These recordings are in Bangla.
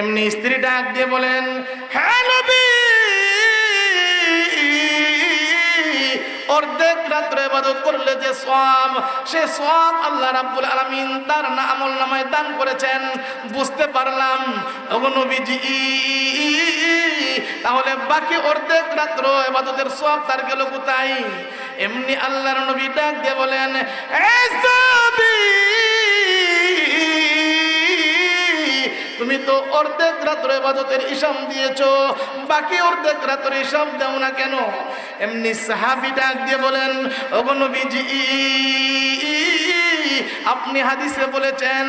এমনি স্ত্রী ডাক দিয়ে বলেন হ্যাঁ নবী, অর্ধেক রাত্রে ইবাদত করলে যে সওয়াব, সে সওয়াব আল্লাহ রাব্বুল আলামিন তার না আমল নামায় দান করেছেন। বুঝতে পারলাম। ওগো নবীজি, তাহলে বাকি অর্ধেক রাত্র ইবাদতের সওয়াব তার গেল কোথায়? এমনি আল্লাহর নবী ডাক দিয়ে বলেন এ তুমি তো অর্ধেক রাত্র এবাদতের ইসাম দিয়েছ, বাকি অর্ধেক রাত্র ইসাম দেও না কেন? এমনি সাহাবি ডাক দিয়ে বলেন, ওগো নবীজি আপনি হাদিসে বলেছেন,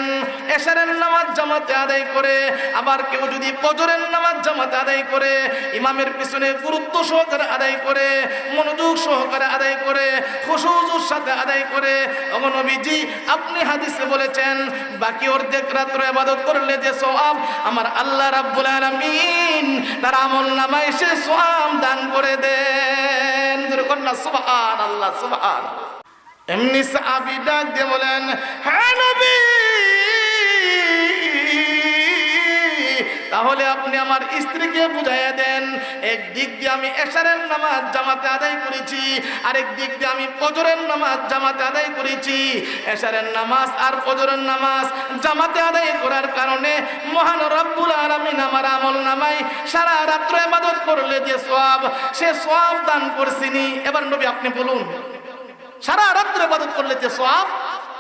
এশারের নামাজ জামাতে আদায় করে, আবার কেউ যদি ফজরের নামাজ জামাতে আদায় করে, ইমামের পিছনে গুরুত্ব সহকারে আদায় করে, মনোযোগ সহকারে আদায় করে, খুশুজুর সাথে আদায় করে, ওগো নবীজি, আপনি হাদিসে বলেছেন, বাকি অর্ধেক রাত্র ইবাদত করলে যে সওয়াব আমার আল্লাহ রাব্বুল আলামিন, তার আমল নামায় সে সওয়াব দান করে দেন। কন্যা সুবহান আল্লাহ সুবহান এমনি সাহাবী ডাক দিয়ে বলেন হ্যাঁ তাহলে আপনি আমার স্ত্রীকে বুঝাইয়া দেন। এক দিক দিয়ে আমি এশারের নামাজ জামাতে আদায় করেছি আরেক দিক দিয়ে আমি ফজরের নামাজ জামাতে আদায় করেছি। এশারের নামাজ আর ফজরের নামাজ জামাতে আদায় করার কারণে মহান রব্বুল আলামিন আমার আমল নামাই সারা রাত্র ইবাদত করলে যে সওয়াব, সে সওয়াব দান করছিনি। এবার নবী আপনি বলুন সারা রাত্রে ইবাদত করলে যে সওয়াব,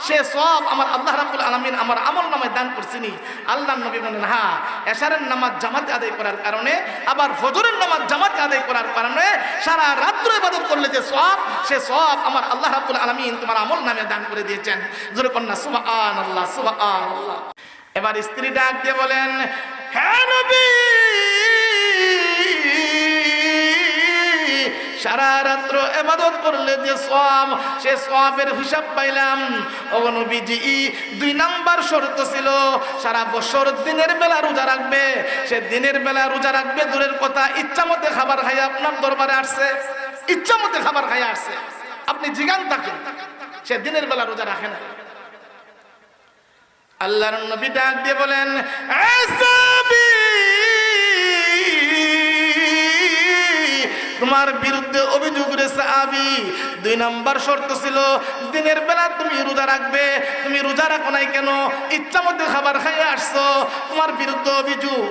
সে সব আমার আল্লাহ রাব্বুল আলামিন আমার আমল নামায় দান করছিনি আল্লাহ নবী বলেন হ্যাঁ এশারের নামাজ জামাতে আদায় করার কারণে, আবার ফজরের নামাজ জামাতে আদায় করার কারণে সারা রাত্র ইবাদত করলে যে সব সে সব আমার আল্লাহ রাব্বুল আলামিন তোমার আমল নামে দান করে দিয়েছেন। জোরে কন্যা সুবহানাল্লাহ আল্লাহ এবার স্ত্রী ডাক দিয়ে বলেন হ্যাঁ নবী! সারা রাত্র এবাদত করলে যে সওয়াব, সে সওয়াবের হিসাব পাইলাম। ও দুই নাম্বার শর্ত ছিল, সারা বছর দিনের বেলা রোজা রাখবে। সে দিনের বেলা রোজা রাখবে, দূরের কথা, ইচ্ছা মতে খাবার খাই আপনার দরবারে আসছে। ইচ্ছা মতে খাবার খাই আসছে। আপনি জিগান তাকে। সে দিনের বেলা রোজা রাখে না আল্লাহর নবী ডাক দিয়ে বলেন তোমার বিরুদ্ধে অভিযোগ রেছে আবি। দুই নাম্বার শর্ত ছিল, দিনের বেলা তুমি রোজা রাখবে, তুমি রোজা রাখো নাই কেন? ইচ্ছা মধ্যে খাবার খাইয়ে আসছো, তোমার বিরুদ্ধে অভিযোগ।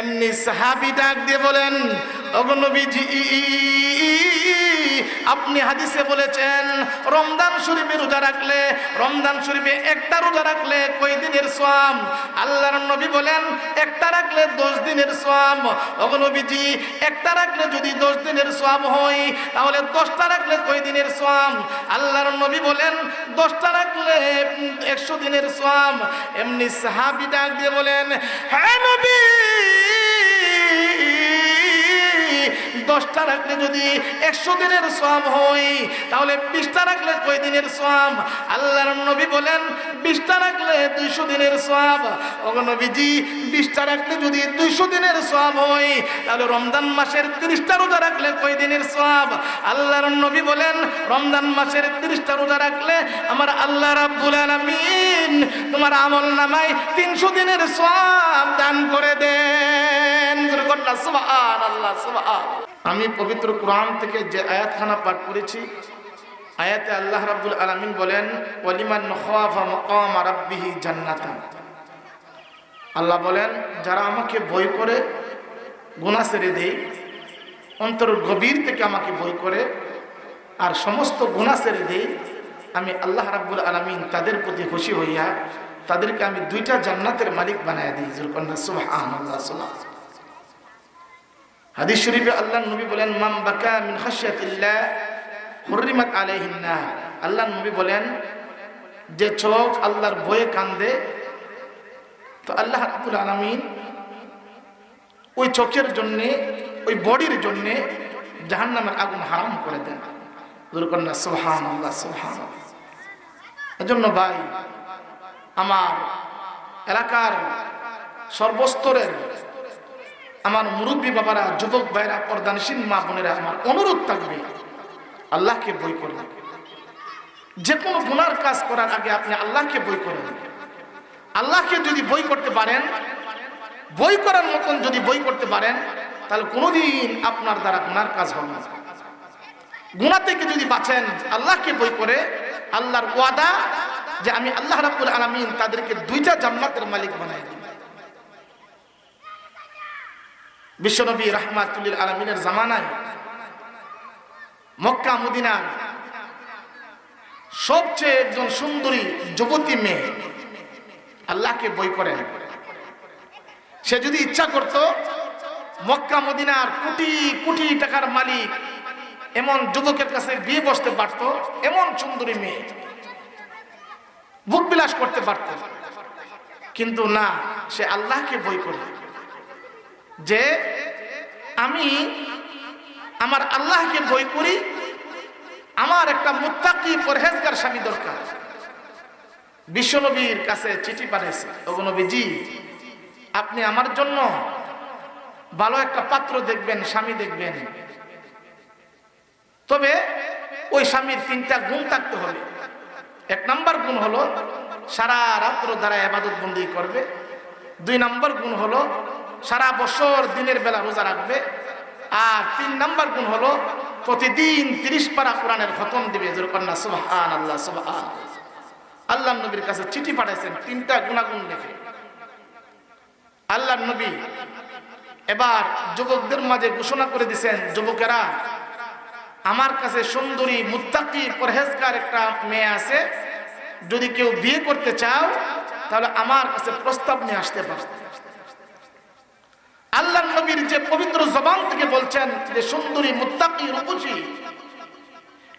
এমনি সাহাবি ডাক দিয়ে বলেন অগনবীজি আপনি হাদিসে বলেছেন, রমজান শরীফে রোজা রাখলে, রমজান শরীফে একটা রোজা রাখলে কয় দিনের সোয়াম আল্লাহর নবী বলেন, একটা রাখলে দশ দিনের সোয়াম অগনবীজি একটা রাখলে যদি দশ দিনের সোয়াম হয়, তাহলে দশটা রাখলে কয় দিনের সোয়াম আল্লাহর নবী বলেন, দশটা রাখলে একশো দিনের সোয়াম এমনি সাহাবি ডাক দিয়ে বলেন হ্যাঁ নবী! দশটা রাখলে যদি একশো দিনের সোয়াম হই তাহলে বিশটা রাখলে কয় দিনের সোয়াম আল্লাহর নবী বলেন বিশটা রাখলে দুইশো দিনের সোয়াব। নবীজি বিশটা রাখলে যদি দুইশো দিনের সোয়াব হয়, তাহলে রমজান মাসের তিরিশটা রোজা রাখলে কয় দিনের সোয়াব? আল্লাহর নবী বলেন, রমজান মাসের তিরিশটা রোজা রাখলে আমার আল্লাহ রাব্বুল আলামিন তোমার আমল নামায় তিনশো দিনের সোয়াব দান করে দেন। কন্যা সুবহান। আল্লাহ আমি পবিত্র কোরআন থেকে যে আয়াতখানা পাঠ করেছি, আয়াতে আল্লাহ রাব্বুল আলামিন বলেন জান্নাতান। আল্লাহ বলেন, যারা আমাকে ভয় করে, গুনাহ ছেড়ে দেয় অন্তর গভীর থেকে আমাকে বই করে, আর সমস্ত গুনাহ ছেড়ে দেয় আমি আল্লাহ রাব্বুল আলামিন তাদের প্রতি খুশি হইয়া, তাদেরকে আমি দুইটা জান্নাতের মালিক বানায় দিই। জুরকন্না সুবহানাল্লাহ সুবহান হাদিস শরীফে আল্লাহ নবী বলেন মাম বাকা মিন খাশিয়াতিল্লাহ হুররিমাত আলাইহিন নার। আল্লাহ নবী বলেন, যে চোখ আল্লাহর বয়ে কান্দে, তো আল্লাহ রাব্বুল আলামিন ওই চোখের জন্য, ওই বডির জন্য জাহান্নামের আগুন হারাম করে দেন। দুর্কন্যা সুবহান আল্লাহ সুবহান এজন্য ভাই, আমার এলাকার সর্বস্তরের আমার মুরব্বী বাবারা, যুবক ভাইরা, পর্দানসীন মা বোনেরা, আমার অনুরোধ থাকবে, আল্লাহকে বই করুন যে কোনো গুনার কাজ করার আগে আপনি আল্লাহকে বই করেন আল্লাহকে যদি বই করতে পারেন, বই করার মতন যদি বই করতে পারেন, তাহলে কোনোদিন আপনার দ্বারা গুনার কাজ হবে না। গুণা থেকে যদি বাঁচেন, আল্লাহকে বই করে আল্লাহর ওয়াদা যে আমি আল্লাহ রাব্বুল আলামিন তাদেরকে দুইটা জান্নাতের মালিক বানাই দিই বিশ্বনবী রহমাতুল্লিল আলমিনের জামানায় মক্কা, মদিনার সবচেয়ে একজন সুন্দরী যুবতী মেয়ে আল্লাহকে বই করেন সে যদি ইচ্ছা করত, মক্কা, মদিনার কোটি কোটি টাকার মালিক, এমন যুবকের কাছে বিয়ে বসতে পারত, এমন সুন্দরী মেয়ে। বুক বিলাস করতে পারত। কিন্তু না, সে আল্লাহকে বই করে যে আমি আমার আল্লাহকে বই করি, আমার একটা মুত্তাকি পরহেজগার স্বামী দরকার। বিশ্বনবীর কাছে চিঠি পাঠিয়েছে নবীজি, আপনি আমার জন্য ভালো একটা পাত্র দেখবেন, স্বামী দেখবেন। তবে ওই স্বামীর তিনটা গুণ থাকতে হবে। এক নাম্বার গুণ হলো সারা রাত্র দ্বারা আবাদত বন্দি করবে। দুই নাম্বার গুণ হলো সারা বছর দিনের বেলা রোজা রাখবে। আর তিন নাম্বার গুণ হলো, প্রতিদিন তিরিশ পারা কোরআনের খতম দিবে। আল্লাহ নবীর কাছে চিঠি পাঠাইছেন, তিনটা গুণাগুণ দেখে। আল্লাহ নবী এবার যুবকদের মাঝে ঘোষণা করে দিছেন, যুবকেরা, আমার কাছে সুন্দরী, মুত্তাকি, পরহেজগার একটা মেয়ে আছে। যদি কেউ বিয়ে করতে চাও, তাহলে আমার কাছে প্রস্তাব নিয়ে আসতে পারে। আল্লাহ নবীর যে পবিত্র জবান থেকে বলছেন যে, সুন্দরী, মুত্তাকি রূপসী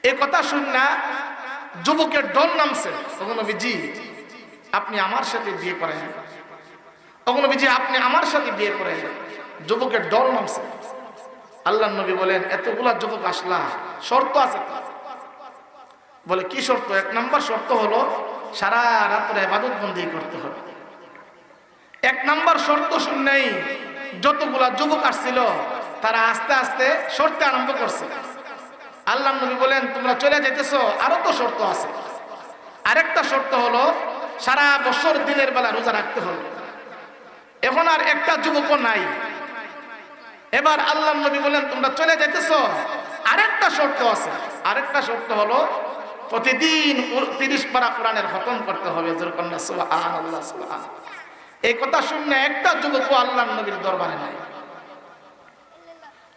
এ কথা শুন না, যুবকের ডল নামছে। নবীজি, আপনি আমার সাথে বিয়ে করেন। নবীজি, আপনি আমার সাথে বিয়ে করেন। যুবকের ডল নামছে। আল্লাহ নবী বলেন, এতগুলা যুবক আসলা, শর্ত আছে বলে, কি শর্ত? এক নম্বর শর্ত হলো, সারা রাত্রে আবাদত বন্দি করতে হবে। এক নম্বর শর্ত শুনলেই যতগুলা যুবক আসছিল, তারা আস্তে আস্তে সরতে আরম্ভ করছে। আল্লাহ নবী বলেন, তোমরা চলে যেতেছো আরও তো শর্ত আছে। আরেকটা শর্ত হলো, সারা বছর দিনের বেলা রোজা রাখতে হবে। এখন আর একটা যুবকও নাই। এবার আল্লাহ নবী বলেন, তোমরা চলে যেতেছো আরেকটা শর্ত আছে। আরেকটা শর্ত হলো, প্রতিদিন তিরিশ পারা কোরআনের খতম করতে হবে। যেরকম আল্লাহ সুবহান এই কথা শুনে একটা যুবক আল্লাহ নবীর দরবারে নাই।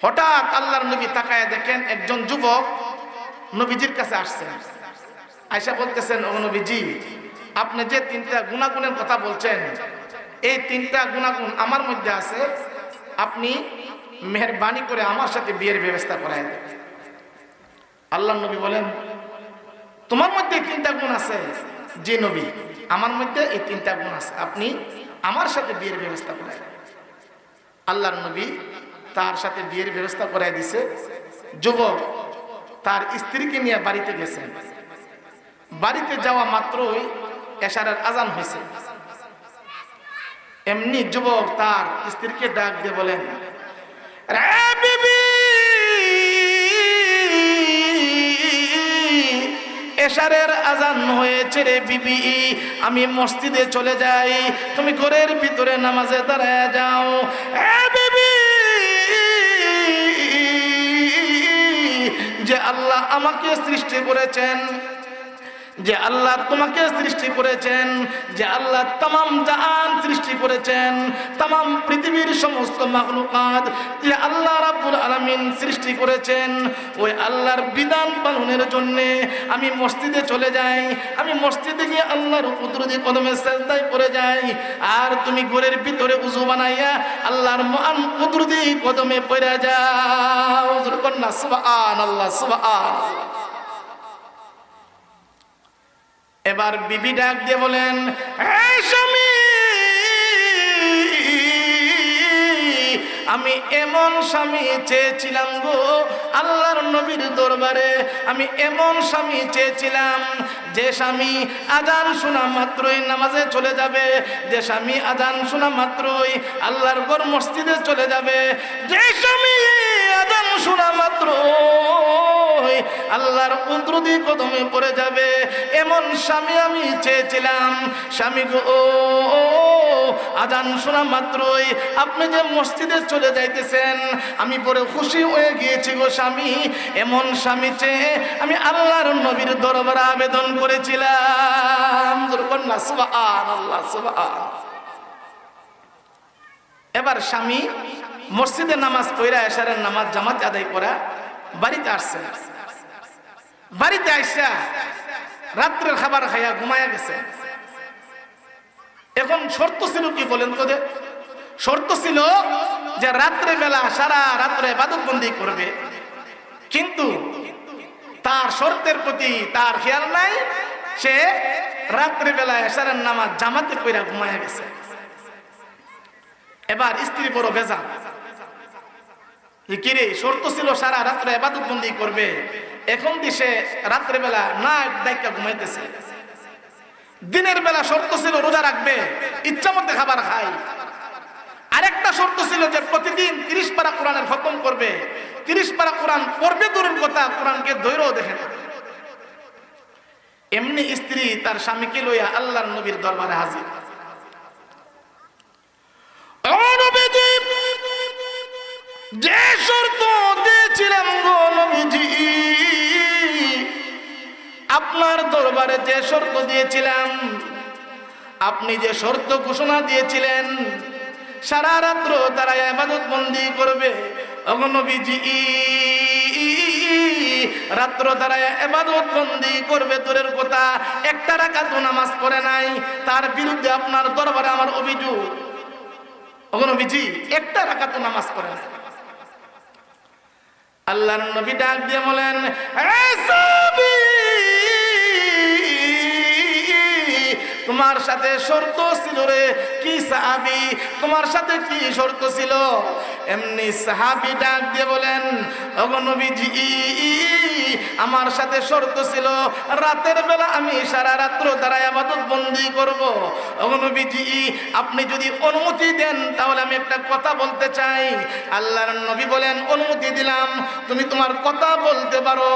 হঠাৎ আল্লাহর নবী তাকায় দেখেন একজন যুবক নবীজির কাছে আসছেন। আয়সা বলতেছেন, ও নবীজি, আপনি যে তিনটা গুণাগুণের কথা বলছেন, এই তিনটা গুণাগুণ আমার মধ্যে আছে। আপনি মেহরবানি করে আমার সাথে বিয়ের ব্যবস্থা করাই দেন। আল্লাহ নবী বলেন, তোমার মধ্যে তিনটা গুণ আছে, যে নবী, আমার মধ্যে এই তিনটা গুণ আছে। আপনি আমার সাথে বিয়ের ব্যবস্থা করে আল্লাহর নবী তার সাথে বিয়ের ব্যবস্থা করাই দিছে। যুবক, তার স্ত্রীকে নিয়ে বাড়িতে গেছে। বাড়িতে যাওয়া মাত্রই এশারের আজান হয়েছে। এমনি যুবক তার স্ত্রীকে ডাক দিয়ে বলেন এশারের আজান হয়েছে রে বিবি। আমি মসজিদে চলে যাই, তুমি ঘরের ভিতরে নামাজে দাঁড়ায় যাও। বিবি, যে আল্লাহ আমাকে সৃষ্টি করেছেন যে আল্লাহ তোমাকে সৃষ্টি করেছেন, যে আল্লাহ তাম জাহান সৃষ্টি করেছেন তাম পৃথিবীর সমস্ত মাহলুকাত যে আল্লাহ রাব্বুল আলামিন সৃষ্টি করেছেন, ওই আল্লাহর বিধান পালনের জন্য আমি মসজিদে চলে যাই, আমি মসজিদে গিয়ে আল্লাহর কুদরতি কদমে সেজদায় পড়ে যাই, আর তুমি ঘরের ভিতরে উজু বানাইয়া আল্লাহর মহান কুদরতি কদমে পড়ে যাও। কন্যা সুবহানাল্লাহ সুবহানাল্লাহ। এবার বিবি ডাক দিয়ে বলেন স্বামী, আমি এমন স্বামী চেয়েছিলাম গো আল্লাহর নবীর দরবারে। আমি এমন স্বামী চেয়েছিলাম, যে স্বামী আজান শোনা মাত্রই নামাজে চলে যাবে, যে স্বামী আজান শোনা মাত্রই আল্লাহর গর মসজিদে চলে যাবে। যে স্বামী আজান শোনা মাত্র আল্লাহর কুদরতি কদমে পড়ে যাবে। এমন স্বামী আমি চেয়েছিলাম। স্বামী গো আজান শোনা মাত্রই আপনি যে মসজিদে চলে যাইতেছেন, আমি পরে খুশি হয়ে গিয়েছি গো স্বামী। এমন স্বামী চেয়ে আমি আল্লাহর নবীর দরবারে আবেদন করেছিলাম। এবার স্বামী মসজিদে নামাজ পড়া এশারের নামাজ জামাত আদায় করা বাড়িতে আসছে। বাড়িতে আইসা রাত্রের খাবার খাইয়া ঘুমায়া গেছে। এখন শর্ত ছিল কি বলেন তো যে শর্ত ছিল যে রাত্রে বেলা সারা রাত্রে বাদকবন্দি করবে। কিন্তু তার শর্তের প্রতি তার খেয়াল নাই, সে রাত্রে বেলা এশারের নামাজ জামাতে কইরা ঘুমায়া গেছে। এবার স্ত্রী বড় ভেজা কিরে শর্ত ছিল সারা রাত্রে এবাদত বন্দি করবে। এখন দিশে রাত্রে বেলা না দায়িত্ব ঘুমাইতেছে। দিনের বেলা শর্ত ছিল রোজা রাখবে, ইচ্ছা মধ্যে খাবার খাই আরেকটা শর্ত ছিল যে প্রতিদিন তিরিশ পারা কোরআনের খতম করবে। তিরিশ পারা কোরআন পড়বে দূরের কথা, কোরআনকে ধৈর্য দেখে এমনি স্ত্রী তার স্বামীকে লইয়া আল্লাহর নবীর দরবারে হাজির। যে শর্ত দিয়েছিলাম গো আপনার দরবারে যে শর্ত দিয়েছিলাম, আপনি যে শর্ত ঘোষণা দিয়েছিলেন, সারা রাত্র তারা এবাদত বন্দি করবে। অগনবীজি রাত্র তারা এবাদত বন্দি করবে তোরের কথা, একটা রাকাত নামাজ পড়ে নাই, তার বিরুদ্ধে আপনার দরবারে আমার অভিযোগ। অগনবীজি একটা রাকাত নামাজ পড়ে নাই। আল্লাহর নবী ডাক দিয়ে বলেন তোমার সাথে শর্ত ছিল রে, কি সাহাবি? তোমার সাথে কি শর্ত ছিল? এমনি সাহাবি ডাক দিয়ে বলেন অগনবীজি আমার সাথে শর্ত ছিল, রাতের বেলা আমি সারা রাত্র দ্বারা আবাদত বন্দি করব। অগনবীজি আপনি যদি অনুমতি দেন, তাহলে আমি একটা কথা বলতে চাই। আল্লাহর নবী বলেন, অনুমতি দিলাম, তুমি তোমার কথা বলতে পারো।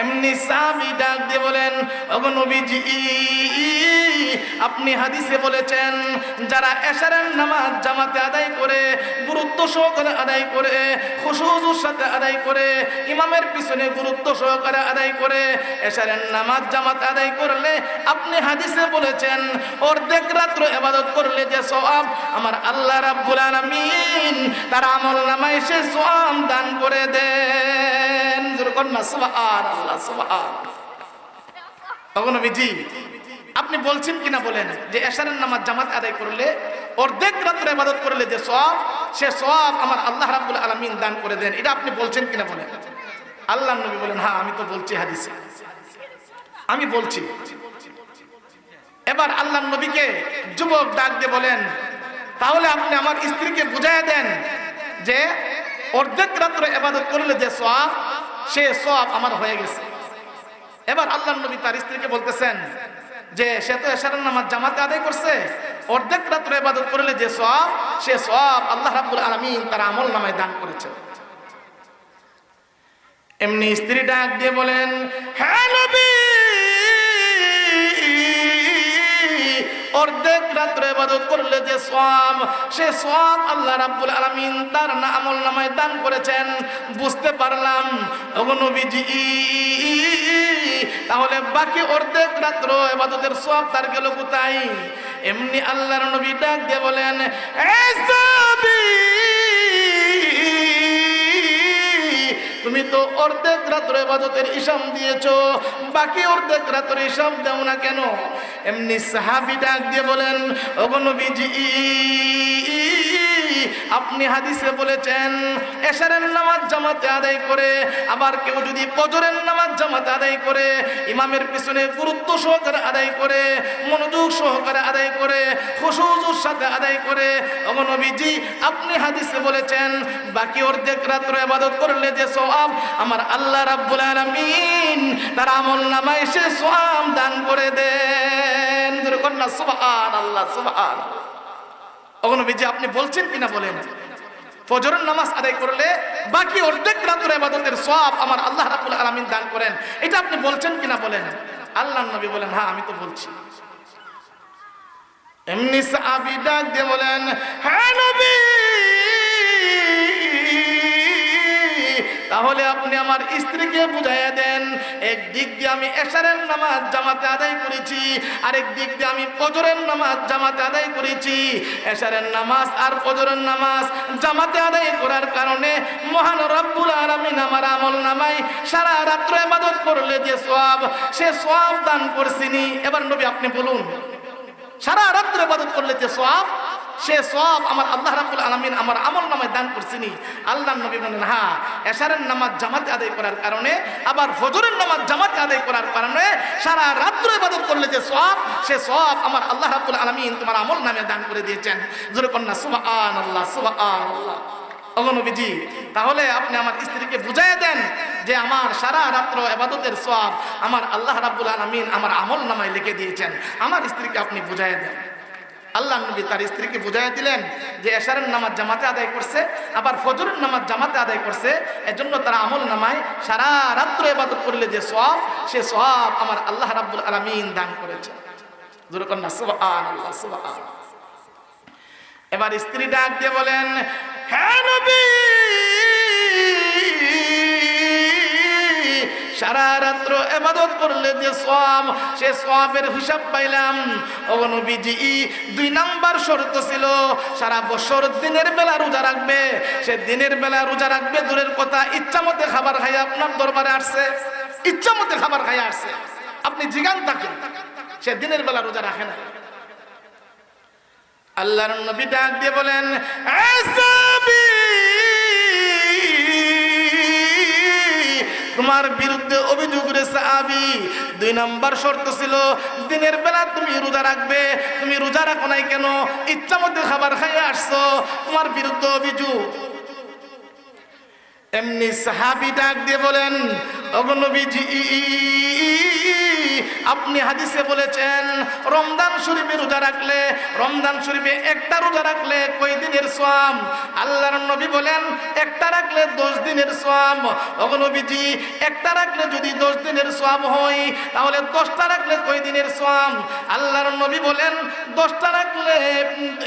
এমনি সাহাবি ডাক দিয়ে বলেন অগনবীজি আপনি হাদিসে বলেছেন, যারা এশারের নামাজ জামাতে আদায় করে, গুরুত্ব সহকারে আদায় করে, খুশুজুর সাথে আদায় করে, ইমামের পিছনে গুরুত্ব সহকারে আদায় করে, এশারের নামাজ জামাত আদায় করলে আপনি হাদিসে বলেছেন, অর্ধেক রাত্র এবাদত করলে যে সওয়াব আমার আল্লাহ রাব্বুল আলামিন, তার আমল নামায় সে সওয়াব দান করে দেন। সুবহানাল্লাহ, সুবহান। তখন নবীজি আপনি বলছেন কিনা বলেন? যে এশারের নামাজ জামাত আদায় করলে, অর্ধেক রাত্রে ইবাদত করলে যে সওয়াব, সে সওয়াব আমার আল্লাহ রাব্বুল আলামিন দান করে দেন। এটা আপনি বলছেন কিনা বলেন? আল্লাহ নবী বলেন হ্যাঁ আমি তো বলছি হাদিসে। আমি বলছি। এবার আল্লাহ নবীকে যুবক ডাক দিয়ে বলেন, তাহলে আপনি আমার স্ত্রীকে বুঝাইয়া দেন যে অর্ধেক রাত্রে ইবাদত করলে যে সওয়াব, সে সব আমার হয়ে গেছে। এবার আল্লাহ নবী তার স্ত্রীকে বলতেছেন যে সে তো এশারের নামাজ জামাতে আদায় করছে, অর্ধেক রাত্রে ইবাদত করলে যে সব সে সব আল্লাহ রাব্বুল আলামিন তার আমল নামায় দান করেছে। এমনি স্ত্রী ডাক দিয়ে বলেন হ্যাঁ নবী, অর্ধেক রাত্রে ইবাদত করলে যে সওয়াব, সে সওয়াব আল্লাহ রাব্বুল আলামিন তার আমল নামায় দান করেছেন। বুঝতে পারলাম, ওগো নবীজি তাহলে বাকি অর্ধেক রাত্র এবাদতের সব তার গেল কোথায়? এমনি আল্লাহর নবী ডাক দিয়ে বলেন, "এ তুমি তো অর্ধেক রাত্র এবাদতের ইসাম দিয়েছ, বাকি অর্ধেক রাত্র ইসাম দেও না কেন? এমনি সাহাবি ডাক দিয়ে বলেন, ওগো নবীজি আপনি হাদিসে বলেছেন, এশারের নামাজ জামাতে আদায় করে, আবার কেউ যদি ফজরের নামাজ জামাতে আদায় করে, ইমামের পিছনে গুরুত্ব সহকারে আদায় করে, মনোযোগ সহকারে আদায় করে খুশুজুর সাথে আদায় করে ওগো নবীজি, আপনি হাদিসে বলেছেন, বাকি অর্ধেক রাত্র ইবাদত করলে যে সওয়াব আমার আল্লাহ রাব্বুল আলামিন তার আমল নামায় সে সওয়াব দান করে দেন। জোরে কর আল্লাহ সুবহানাল্লাহ। ওগো আপনি বলছেন কিনা বলেন? ফজরের নামাজ আদায় করলে বাকি অর্ধেক রাতের ইবাদতের সব আমার আল্লাহ রাব্বুল আলামিন দান করেন। এটা আপনি বলছেন কিনা বলেন? আল্লাহ নবী বলেন হ্যাঁ আমি তো বলছি। এমনি সাহাবী ডাক দিয়ে বলেন হ্যাঁ নবী! তাহলে আপনি আমার স্ত্রীকে বুঝাইয়া দেন। এক দিক দিয়ে আমি এশারের নামাজ জামাতে আদায় করেছি, আরেক দিক দিয়ে আমি ফজরের নামাজ জামাতে আদায় করেছি। এশারের নামাজ আর ফজরের নামাজ জামাতে আদায় করার কারণে মহান রব্বুল আলামিন আমার আমল নামাই সারা রাত্র ইবাদত করলে যে সওয়াব, সে সওয়াব দান করছিনি। এবার নবী আপনি বলুন। সারা রাত্র ইবাদত করলে যে সওয়াব, সে সব আমার আল্লাহ রাব্বুল আলামিন আমার আমল নামায় দান করছিনি আল্লাহ নবী বলেন হ্যাঁ এশারের নামাজ জামাতে আদায় করার কারণে, আবার ফজরের নামাজ জামাতে আদায় করার কারণে সারা রাত্র ইবাদত করলে যে সব সে সব আমার আল্লাহ রাব্বুল আলামিন তোমার আমল নামে দান করে দিয়েছেন। জোরে কন্যা সুবহানাল্লাহ আল্লাহ অগনবীজি তাহলে আপনি আমার স্ত্রীকে বুঝাই দেন যে আমার সারা রাত্র এবাদতের সব আমার আল্লাহ রাব্বুল আলামিন আমার আমল নামায় লিখে দিয়েছেন। আমার স্ত্রীকে আপনি বুঝাই দেন। আল্লাহ নবী তার স্ত্রীকে বুঝাই দিলেন যে এশারের নামাজ জামাতে আদায় করছে, আবার ফজরের নামাজ জামাতে আদায় করছে। এজন্য তারা আমল নামায় সারা রাত্র এবাদত করলে যে সব সে সব আমার আল্লাহ রাব্বুল আলামিন দান করেছে সুবহান এবার স্ত্রী ডাক দিয়ে বলেন হ্যাঁ নবী! সারা রাত্র এবাদত করলে যে সব সে সবের হিসাব পাইলাম। ও নবীজি, দুই নাম্বার শর্ত ছিল, সারা বছর দিনের বেলা রোজা রাখবে। সে দিনের বেলা রোজা রাখবে, দূরের কথা, ইচ্ছা মতে খাবার খাই আপনার দরবারে আসছে। ইচ্ছা মতে খাবার খাই আসছে। আপনি জিগান তাকে। সে দিনের বেলা রোজা রাখে না। আল্লাহর নবী ডাক দিয়ে বলেন তোমার বিরুদ্ধে অভিযোগ রেছে আবি। দুই নাম্বার শর্ত ছিল, দিনের বেলা তুমি রোজা রাখবে, তুমি রোজা রাখো নাই কেন? ইচ্ছা মধ্যে খাবার খাইয়ে আসছো, তোমার বিরুদ্ধে অভিযোগ। এমনি সাহাবি ডাক দিয়ে বলেন আপনি হাদিসে বলেছেন, রমজান শরীফে রোজা রাখলে, রমজান শরীফে একটা রোজা রাখলে কয় দিনের সোয়াম আল্লাহর নবী বলেন, একটা রাখলে দশ দিনের সোয়াম অগনবীজি একটা রাখলে যদি দশ দিনের সোয়াম হয়, তাহলে দশটা রাখলে কয় দিনের সোয়াম আল্লাহর নবী বলেন, দশটা রাখলে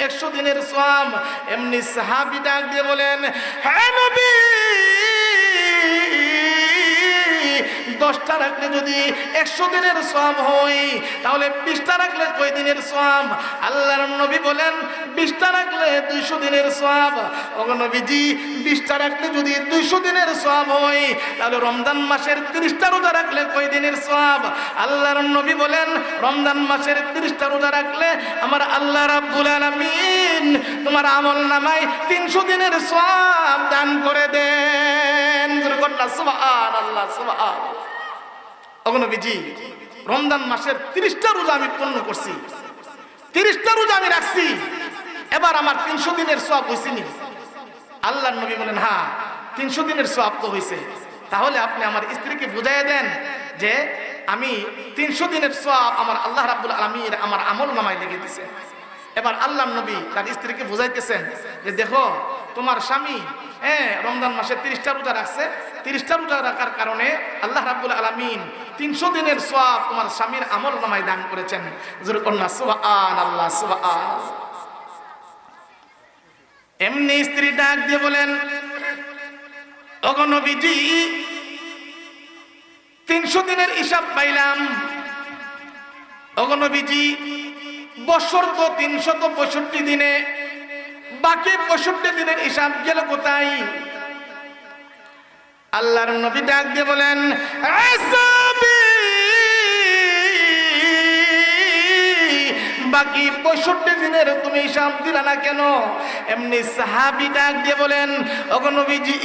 একশো দিনের সোয়াম এমনি সাহাবি ডাক দিয়ে বলেন হ্যাঁ নবী দশটা রাখলে যদি একশো দিনের সোয়াম হয়, তাহলে বিশটা রাখলে কয় দিনের সোয়াম? আল্লাহর নবী বলেন, বিশটা রাখলে দুইশো দিনের সোয়াব নবীজি, বিশটা রাখলে যদি দুইশো দিনের সোয়াব হয়, তাহলে রমজান মাসের তিরিশটা রোজা রাখলে কয় দিনের সোয়াব আল্লাহর নবী বলেন, রমজান মাসের তিরিশটা রোজা রাখলে আমার আল্লাহ রাব্বুল আলামিন তোমার আমল নামায় তিনশো দিনের সোয়াব দান করে দেন। সুবহান আল্লাহ সুবহান অগনবীজি রমজান মাসের তিরিশটা রোজা আমি পূর্ণ করছি। তিরিশটা রোজা আমি রাখছি। এবার আমার তিনশো দিনের সব হয়েছিনি আল্লাহ নবী বলেন হ্যাঁ তিনশো দিনের সব তো হয়েছে তাহলে আপনি আমার স্ত্রীকে বুঝাই দেন যে আমি তিনশো দিনের সব আমার আল্লাহ রাবুল আলমীর আমার আমল নামায় লেগে দিছে এবার আল্লাহ নবী তার স্ত্রীকে বুঝাইতেছেন যে দেখো, তোমার স্বামী হ্যাঁ রমজান মাসে তিরিশটা রোজা রাখছে। তিরিশটা রোজা রাখার কারণে আল্লাহ রাব্বুল আলমিন তিনশো দিনের সব তোমার স্বামীর আমল নামায় দান করেছেন। আল্লাহ এমনি স্ত্রী ডাক দিয়ে বলেন অগনবীজি তিনশো দিনের হিসাব পাইলাম। অগনবীজি বছর তো তিনশত পঁয়ষট্টি দিনে বাকি পঁয়ষট্টি দিনের হিসাব গেল কোথায়? আল্লাহর নবী ডাক দিয়ে বলেন "আসাবি, বাকি পঁয়ষট্টি দিনের তুমি হিসাব দিলা না কেন? এমনি সাহাবি ডাক দিয়ে বলেন অগনবীজি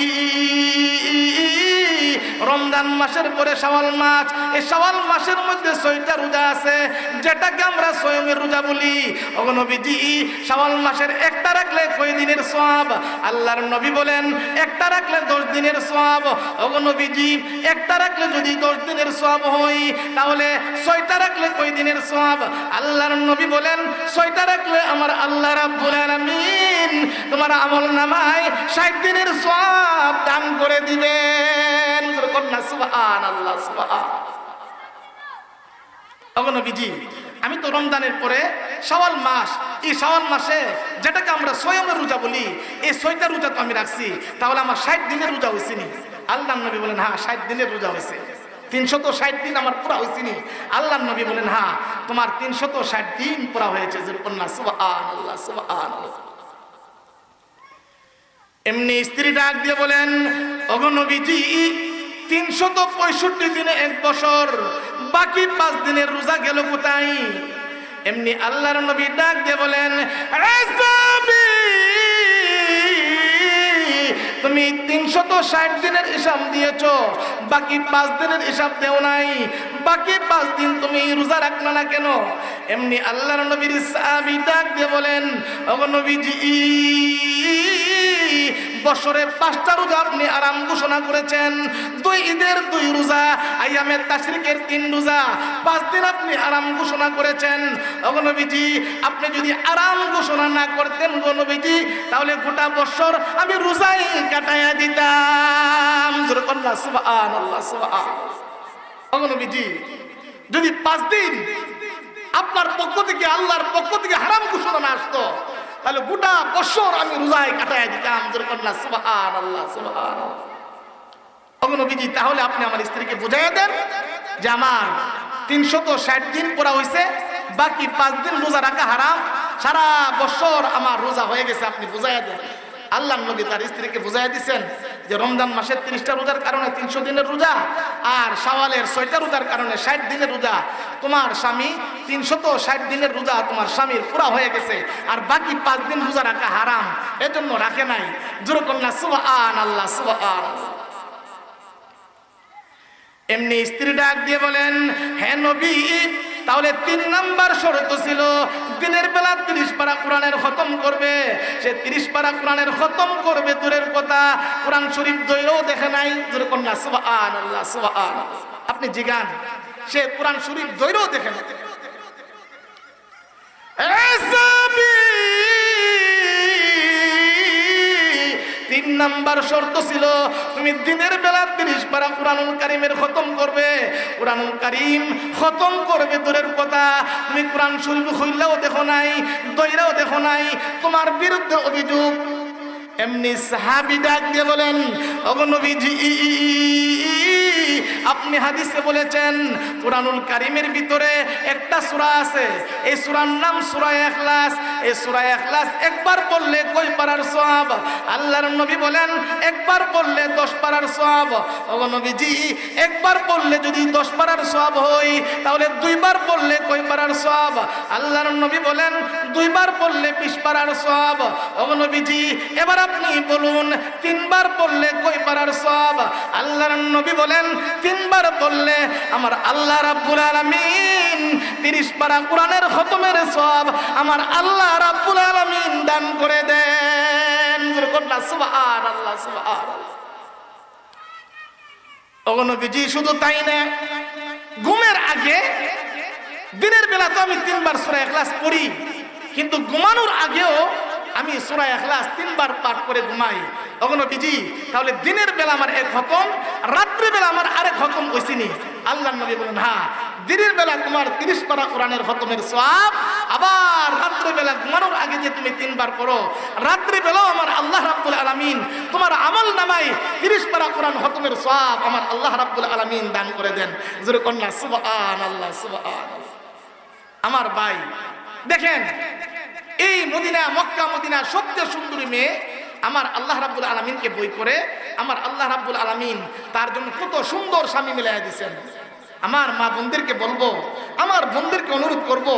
রমজান মাসের পরে শাওয়াল মাস। এই শাওয়াল মাসের মধ্যে ছয়টা রোজা আছে। যেটাকে আমরা স্বয়ংের রোজা বলি। অগনবীজি শাওয়াল মাসের একটা রাখলে কয় দিনের সব আল্লাহর নবী বলেন, একটা রাখলে দশ দিনের সব অগনবীজি একটা রাখলে যদি দশ দিনের সব হয়, তাহলে ছয়টা রাখলে কয় দিনের সব আল্লাহর নবী বলেন, ছয়টা রাখলে আমার আল্লাহ রাব্বুল আলামিন তোমার আমল নামায় ষাট দিনের সব দান করে কন্যা আমি তো রমজানের পরে সওয়াল মাস, এই সওয়াল মাসে যেটাকে আমরা স্বয়মের রোজা বলি, এই ছয়টা রোজা তো আমি রাখছি, তাহলে আমার ষাট দিনের রোজা হয়েছে নি? আল্লাহ নবী বলেন হ্যাঁ ষাট দিনের রোজা হয়েছে তিনশত ষাট দিন আমার পুরা হয়েছে নি? আল্লাহ নবী বলেন হ্যাঁ তোমার তিনশত ষাট দিন পুরা হয়েছে এমনি স্ত্রী ডাক দিয়ে বলেন অগনবীজি তিনশত পঁয়ষট্টি দিনে এক বছর বাকি পাঁচ দিনের রোজা গেল কোথায়? এমনি আল্লাহর নবী ডাক দিয়ে বলেন "এ সাহাবী, তুমি তিনশত ষাট দিনের হিসাব দিয়েছ বাকি পাঁচ দিনের হিসাব দেও নাই বাকি পাঁচ দিন তুমি রোজা রাখলে না কেন? এমনি আল্লাহর নবীর সাহাবী ডাক দিয়ে বলেন ওগো নবীজি বছরে পাঁচটা রোজা আপনি আরাম ঘোষণা করেছেন। দুই ঈদের দুই রোজা আইয়ামের তাশরিকের তিন রোজা, পাঁচ দিন আপনি আরাম ঘোষণা করেছেন। অগনবীজি আপনি যদি আরাম ঘোষণা না করতেন গনবীজি তাহলে গোটা বছর আমি রোজাই কাটাইয়া দিতাম। আল্লাহ অগনবীজি যদি পাঁচ দিন আপনার পক্ষ থেকে, আল্লাহর পক্ষ থেকে হারাম ঘোষণা না আসতো তাহলে গোটা বছর আমি রোজায় কাটাই দিতাম। সুবহান আল্লাহ অগনবীজি তাহলে আপনি আমার স্ত্রীকে বুঝাইয়া দেন যে আমার তিনশত ষাট দিন পড়া হয়েছে বাকি পাঁচ দিন রোজা রাখা হারাম। সারা বছর আমার রোজা হয়ে গেছে, আপনি বুঝাইয়া দেন। আল্লাহ নবী তার স্ত্রীকে বুঝাই দিচ্ছেন যে রমজান মাসের তিরিশটা রোজার কারণে তিনশো দিনের রোজা আর শাওয়ালের ছয়টা রোজার কারণে ষাট দিনের রোজা। তোমার স্বামী তিনশত ষাট দিনের রোজা তোমার স্বামীর পুরা হয়ে গেছে আর বাকি পাঁচ দিন রোজা রাখা হারাম, এজন্য রাখে নাই। দুরকন্যা জোরকন্যা আন আল্লাহ আন এমনি স্ত্রী ডাক দিয়ে বলেন হ্যাঁ নবী তাহলে তিন নাম্বার শর্ত ছিল, দিনের বেলা তিরিশ পারা কোরআনের খতম করবে। সে তিরিশ পারা কোরআনের খতম করবে, দূরের কথা। কোরআন শরীফ দৈরও দেখে নাই যেরকম না আপনি জিগান। সে কোরআন শরীফ দৈরও দেখে না নাম্বার শর্ত ছিল, তুমি দিনের বেলা তিরিশ পারা কোরআনুল কারিমের খতম করবে। কোরআনুল কারিম খতম করবে দূরের কথা। তুমি কোরআন শরীফ খুললেও দেখো নাই, দইরাও দেখো নাই, তোমার বিরুদ্ধে অভিযোগ। এমনি সাহাবি ডাক দিয়ে বলেন অগনবীজি আপনি হাদিসে বলেছেন, কোরআনুল কারিমের ভিতরে একটা সূরা আছে। এই সূরার নাম সূরা ইখলাস। এই সূরা ইখলাস একবার পড়লে কই পারার সওয়াব? আল্লাহর নবী বলেন, একবার পড়লে 10 পারার ওগো নবীজি, একবার পড়লে যদি 10 পারার সওয়াব হয়, তাহলে দুইবার পড়লে কই পারার সওয়াব? আল্লাহর নবী বলেন, দুইবার পড়লে 20 পারার ওগো নবীজি, এবার আপনি বলুন, তিনবার পড়লে কই পারার সওয়াব? আল্লাহর নবী বলেন তিনবার পড়লে আমার আল্লাহ রাব্বুল আলামিন 30 পারা কোরআনের খতমের সওয়াব আমার আল্লাহ রাব্বুল আলামিন দান করে দেন। সুবহানাল্লাহ সুবহানাল্লাহ। ওগো নবীজি, শুধু তাই না, ঘুমের আগে, দিনের বেলা তো আমি তিনবার সূরা ইখলাস পড়ি, কিন্তু ঘুমানোর আগেও আমি সূরা ইখলাস তিনবার পাঠ করে ঘুমাই। ওগো বিজি তাহলে দিনের বেলা আমার এক খতম রাত্রি বেলা আমার আরেক খতম হইছিনি আল্লাহ নবী বলেন হ্যাঁ দিনের বেলা তোমার তিরিশ পারা কোরআনের খতমের সওয়াব, আবার রাত্রি বেলা ঘুমানোর আগে যে তুমি তিনবার করো রাত্রি বেলাও আমার আল্লাহ রাব্বুল আলামিন তোমার আমল নামাই তিরিশ পারা কোরআন খতমের সওয়াব আমার আল্লাহ রাব্বুল আলামিন দান করে দেন। জোরে কন্যা, সুবহানাল্লাহ সুবহানাল্লাহ। আমার ভাই দেখেন, এই মদিনা, মক্কা মদিনা সবচেয়ে সুন্দরী মেয়ে। আমার আল্লাহ রাব্বুল আলমিনকে বই করে আমার আল্লাহ রাব্বুল আলমিন তার জন্য কত সুন্দর স্বামী মিলাই দিছেন। আমার মা বোনদেরকে বলব, আমার বোনদেরকে অনুরোধ করব,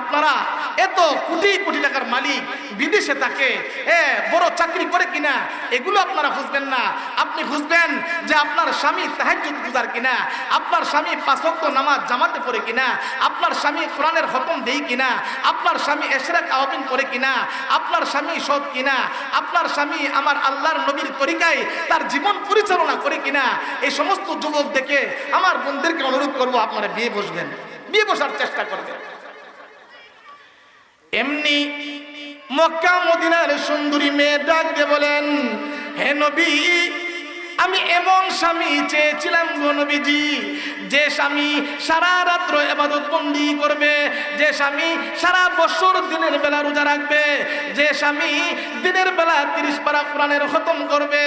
আপনারা এত কোটি কোটি টাকার মালিক বিদেশে থাকে, এ, বড় চাকরি করে কিনা, এগুলো আপনারা খুঁজবেন না। আপনি খুঁজবেন যে আপনার স্বামী তাহাজ্জুদ গুজার কিনা, আপনার স্বামী পাঁচক্ত নামাজ জামাতে পড়ে কিনা, আপনার স্বামী কোরআনের খতম দেই কিনা, আপনার স্বামী এশরাক আওয়াবিন করে কিনা, আপনার স্বামী সৎ কিনা, আপনার স্বামী আমার আল্লাহর নবীর তরিকায় তার জীবন পরিচালনা করে কিনা, এই সমস্ত যুবক দেখে আমার বোনদেরকে অনুরোধ করব, আপনারা বিয়ে বসবেন। বিয়ে বসার চেষ্টা করবেন। এমনি মক্কা, মদিনার সুন্দরী মেয়ে ডাক দিয়ে বলেন, হে নবী আমি এমন স্বামী চেয়েছিলাম গো নবীজি, যে স্বামী সারা রাত্র এবাদত বন্দি করবে, যে স্বামী সারা বছর দিনের বেলা রোজা রাখবে, যে স্বামী দিনের বেলা তিরিশ পারা কোরআনের খতম করবে।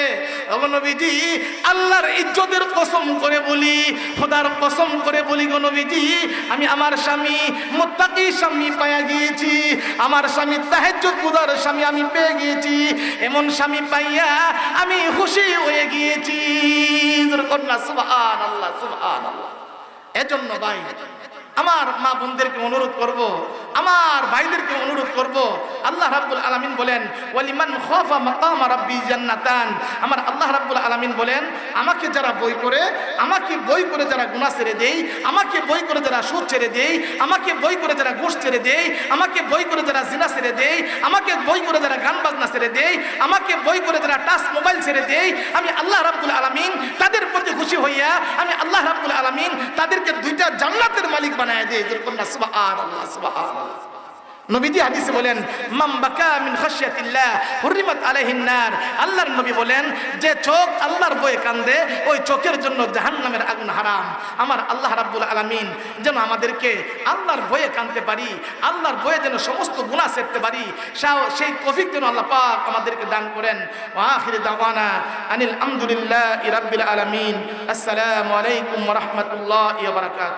ওগো নবীজি, আল্লাহর ইজ্জতের কসম করে বলি, খোদার কসম করে বলি গো নবীজি, আমি আমার স্বামী মোত্তাকি স্বামী পাইয়া গিয়েছি, আমার স্বামী তাহাজ্জুদ বুদার স্বামী আমি পেয়ে গিয়েছি, এমন স্বামী পাইয়া আমি খুশি হয়ে গিয়েছি। কন্যা সুবহান আল্লাহ সুবহান আল্লাহ এজন্য ভাই আমার মা বোনদেরকে অনুরোধ করব, আমার ভাইদেরকে অনুরোধ করব। আল্লাহ রাব্বুল আলামিন বলেন, ওয়ালিমান খাফা মাকাম রাব্বি জান্নাতান। আমার আল্লাহ রাব্বুল আলামিন বলেন, আমাকে যারা বই করে, আমাকে বই করে যারা গুনাহ ছেড়ে দেই, আমাকে বই করে যারা সুদ ছেড়ে দেই, আমাকে বই করে যারা গোশ ছেড়ে দেই, আমাকে বই করে যারা জিনা ছেড়ে দেই, আমাকে বই করে যারা গান বাজনা ছেড়ে দেই, আমাকে বই করে যারা টাচ মোবাইল ছেড়ে দেই, আমি আল্লাহ রাব্বুল আলামিন তাদের প্রতি খুশি হইয়া, আমি আল্লাহ রাব্বুল আলামিন তাদেরকে দুইটা জান্নাতের মালিক বানায় যেরকম না সুবহানাল্লাহ সুবহানাল্লাহ। নবীজি হাদিসে বলেন মাম বাকা মিন খাশিয়াতিল্লাহ হুরিমাত আলাইহিন নার। আল্লাহর নবী বলেন, যে চোখ আল্লাহর বয়ে কান্দে, ওই চোখের জন্য জাহান্নামের আগুন হারাম। আমার আল্লাহ রাব্বুল আলামিন যেন আমাদেরকে আল্লাহর পারি, আল্লাহর বয়ে যেন সমস্ত গুনাহ সেরতে পারি সেই তৌফিক যেন আল্লাহ পাক আমাদেরকে দান করেন। ওয়া আখির দাওয়ানা আনিল হামদুলিল্লাহি রাব্বিল আলামিন। আসসালামু আলাইকুম ওয়া রাহমাতুল্লাহি ওয়া বারাকাতুহু।